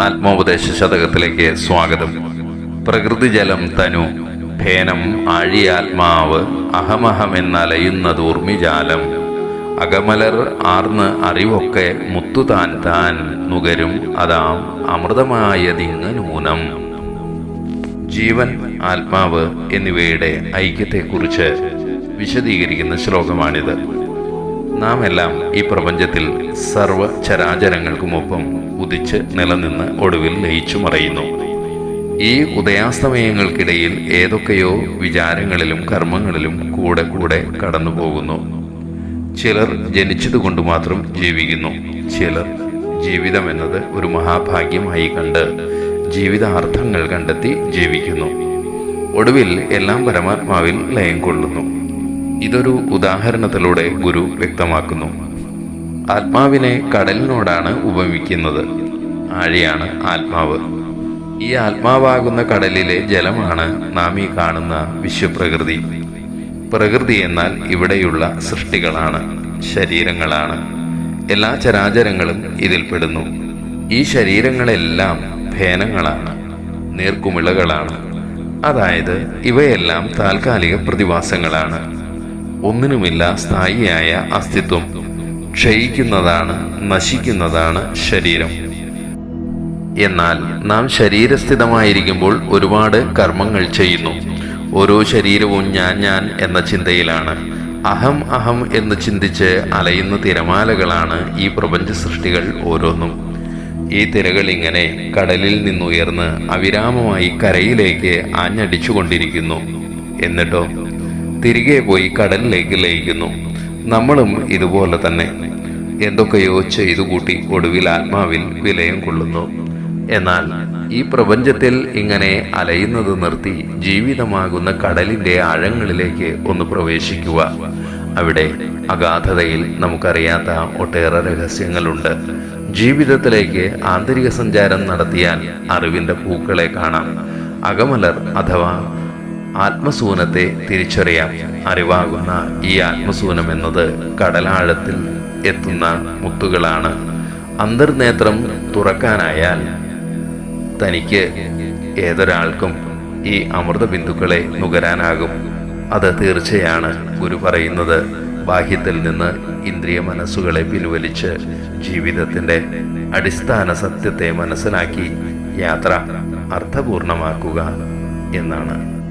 ആത്മോപദേശ ശതകത്തിലേക്ക് സ്വാഗതം. പ്രകൃതി ജലം തനു. ഭേനം ആഴിയാത്മാവ് അഹമഹമെന്നലയുന്നത് ഊർമിജാലം. അകമലർ ആർന്ന് അറിവൊക്കെ മുത്തുതാൻ താൻ നുകരും അതാം അമൃതമായതിങ്ങ് നൂനം. ജീവൻ ആത്മാവ് എന്നിവയുടെ ഐക്യത്തെക്കുറിച്ച് വിശദീകരിക്കുന്ന ശ്ലോകമാണിത്. നാം എല്ലാം ഈ പ്രപഞ്ചത്തിൽ സർവ ചരാചരങ്ങൾക്കുമൊപ്പം ഉദിച്ച് നിലനിന്ന് ഒടുവിൽ ലയിച്ചു മറയുന്നു. ഈ ഉദയാസ്തമയങ്ങൾക്കിടയിൽ ഏതൊക്കെയോ വിചാരങ്ങളിലും കർമ്മങ്ങളിലും കൂടെ കൂടെ കടന്നു പോകുന്നു ചിലർ ജനിച്ചതുകൊണ്ട് മാത്രം ജീവിക്കുന്നു. ചിലർ ജീവിതം എന്നത് ഒരു മഹാഭാഗ്യമായി കണ്ട് ജീവിതാർത്ഥങ്ങൾ കണ്ടെത്തി ജീവിക്കുന്നു. ഒടുവിൽ എല്ലാം പരമാത്മാവിൽ ലയം കൊള്ളുന്നു. ഇതൊരു ഉദാഹരണത്തിലൂടെ ഗുരു വ്യക്തമാക്കുന്നു. ആത്മാവിനെ കടലിനോടാണ് ഉപമിക്കുന്നത്. ആഴിയാണ് ആത്മാവ്. ഈ ആത്മാവാകുന്ന കടലിലെ ജലമാണ് നാം ഈ കാണുന്ന വിശ്വപ്രകൃതി. പ്രകൃതി എന്നാൽ ഇവിടെയുള്ള സൃഷ്ടികളാണ് ശരീരങ്ങളാണ്. എല്ലാ ചരാചരങ്ങളും ഇതിൽപ്പെടുന്നു ഈ ശരീരങ്ങളെല്ലാം ഭേനങ്ങളാണ് നീർക്കുമിളകളാണ്. അതായത് ഇവയെല്ലാം താൽക്കാലിക പ്രതിഭാസങ്ങളാണ്. ഒന്നിനുമില്ല സ്ഥായിയായ അസ്തിത്വം. ക്ഷയിക്കുന്നതാണ് നശിക്കുന്നതാണ് ശരീരം. എന്നാൽ നാം ശരീരസ്ഥിതമായിരിക്കുമ്പോൾ ഒരുപാട് കർമ്മങ്ങൾ ചെയ്യുന്നു. ഓരോ ശരീരവും ഞാൻ ഞാൻ എന്ന ചിന്തയിലാണ്. അഹം അഹം എന്ന് ചിന്തിച്ച് അലയുന്ന തിരമാലകളാണ് ഈ പ്രപഞ്ച സൃഷ്ടികൾ ഓരോന്നും. ഈ തിരകൾ ഇങ്ങനെ കടലിൽ നിന്നുയർന്ന് അവിരാമമായി കരയിലേക്ക് ആഞ്ഞടിച്ചുകൊണ്ടിരിക്കുന്നു. എന്നിട്ടോ തിരികെ പോയി കടലിലേക്ക് ലയിക്കുന്നു. നമ്മളും ഇതുപോലെ തന്നെ. എന്തൊക്കെയോ ചെയ്തു കൂട്ടി ഒടുവിൽ ആത്മാവിൽ വിലയം കൊള്ളുന്നു. എന്നാൽ ഈ പ്രപഞ്ചത്തിൽ ഇങ്ങനെ അലയുന്നത് നിർത്തി ജീവിതമാകുന്ന കടലിന്റെ ആഴങ്ങളിലേക്ക് ഒന്ന് പ്രവേശിക്കുക. അവിടെ അഗാധതയിൽ നമുക്കറിയാത്ത ഒട്ടേറെ രഹസ്യങ്ങളുണ്ട്. ജീവിതത്തിലേക്ക് ആന്തരിക സഞ്ചാരം നടത്തിയാൽ അറിവിന്റെ പൂക്കളെ കാണാം. അകമലർ അഥവാ ആത്മസൂനത്തെ തിരിച്ചറിയാം. അറിവാകുന്ന ഈ ആത്മസൂനം എന്നത് കടലാഴത്തിൽ എത്തുന്ന മുത്തുകളാണ്. അന്തർനേത്രം തുറക്കാനായാൽ തനിക്ക് ഏതൊരാൾക്കും ഈ അമൃത ബിന്ദുക്കളെ നുകരാനാകും. അത് തീർച്ചയാണ് ഗുരു പറയുന്നത്. ബാഹ്യത്തിൽ നിന്ന് ഇന്ദ്രിയ മനസ്സുകളെ പിൻവലിച്ച് ജീവിതത്തിന്റെ അടിസ്ഥാന സത്യത്തെ മനസ്സിലാക്കി യാത്ര അർത്ഥപൂർണമാക്കുക എന്നാണ്.